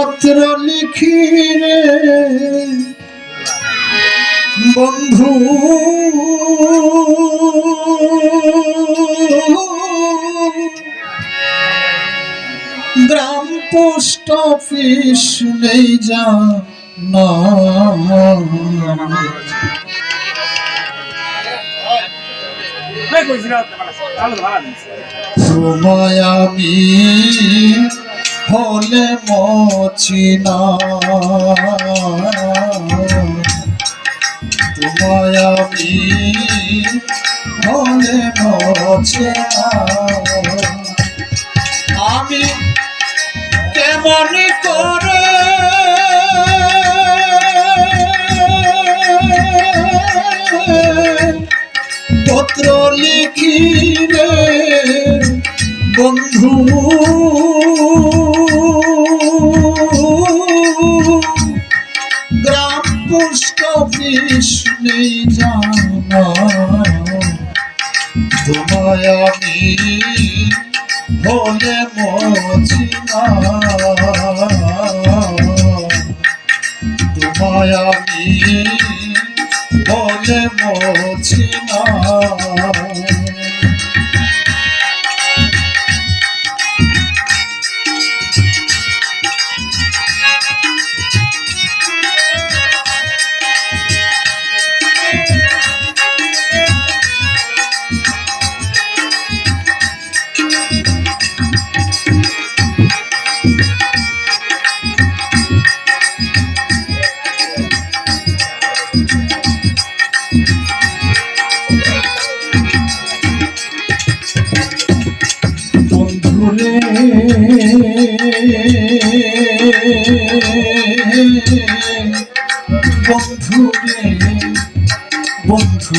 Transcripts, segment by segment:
পত্র লিখি রে। বন্ধু গ্রাম পোস্ট অফিস নেই যা না তোমায় আমি হলে মচিনা। তোমায় আমি হলে মচিনা। আমি কেমন করে পত্র লিখি রে বন্ধু? আমি হলে মচিনা তোমায় আমি হলে মচিনা বন্ধুরে বন্ধুরে বন্ধু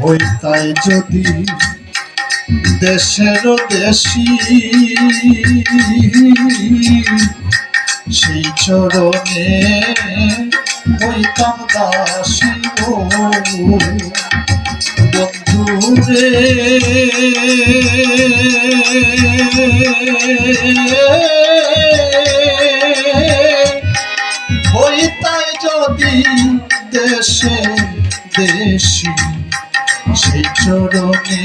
ওই তাই যদি দেশের দেশি। সেই চরণে হইতাম দাসী বন্ধুরে। হইতাই যদি দেশে দেশি সেই চরণে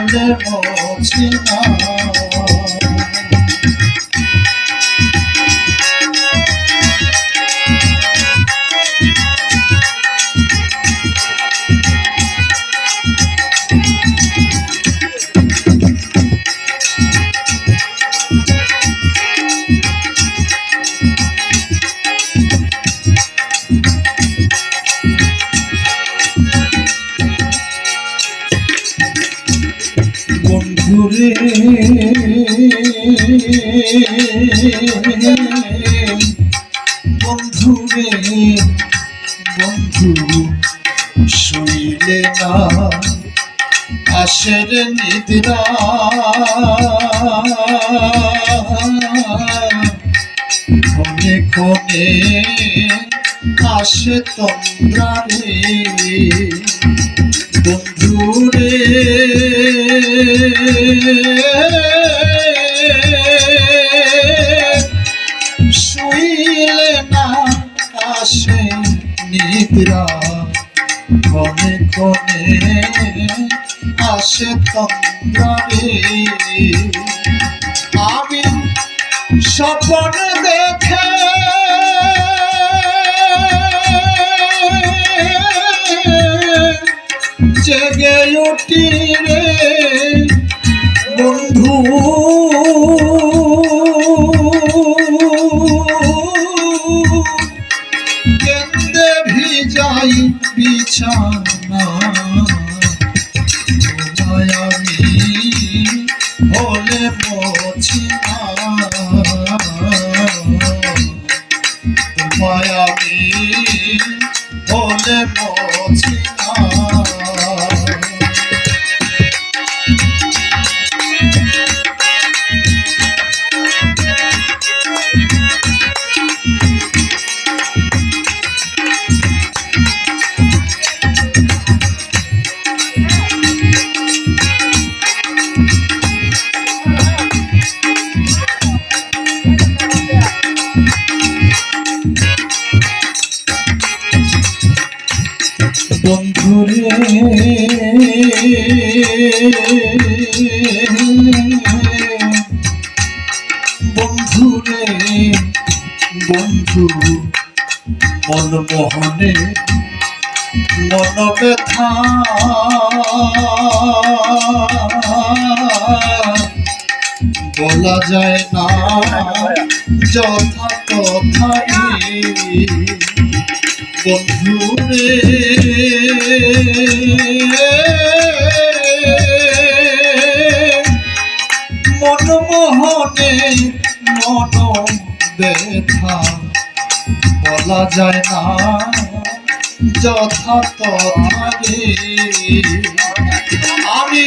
হলে মছিনা বন্ধুরে বন্ধুরে বন্ধু শুইলে না। আসের নিদ্রা ক্ষণে ক্ষণে নিদ্রা ক্ষণে ক্ষণে আসে তন্দ্রারে আমি স্বপন দেখে জেগে উঠি রে। বন্ধু বিছানা আমি হলে পছি না তোমায় আমি বন্ধুরে বন্ধুরে বন্ধু মনমোহনে মন ব্যথা। বলা যায় না যথা কথাই বন্ধুরে মনমোহনে মন ব্যথা বলা যায় না যথা তথারে আমি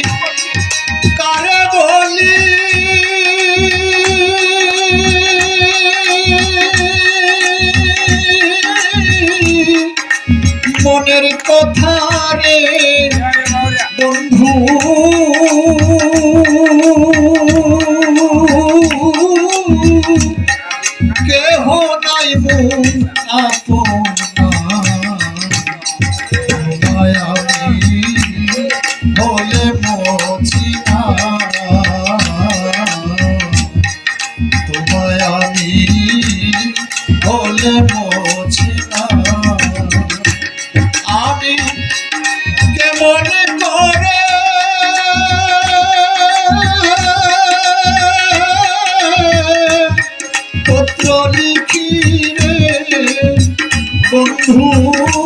মনের কথা রে বন্ধু। কেহ নাই আপনা তোমায় কেমন করে। পত্র লিখি রে বন্ধু।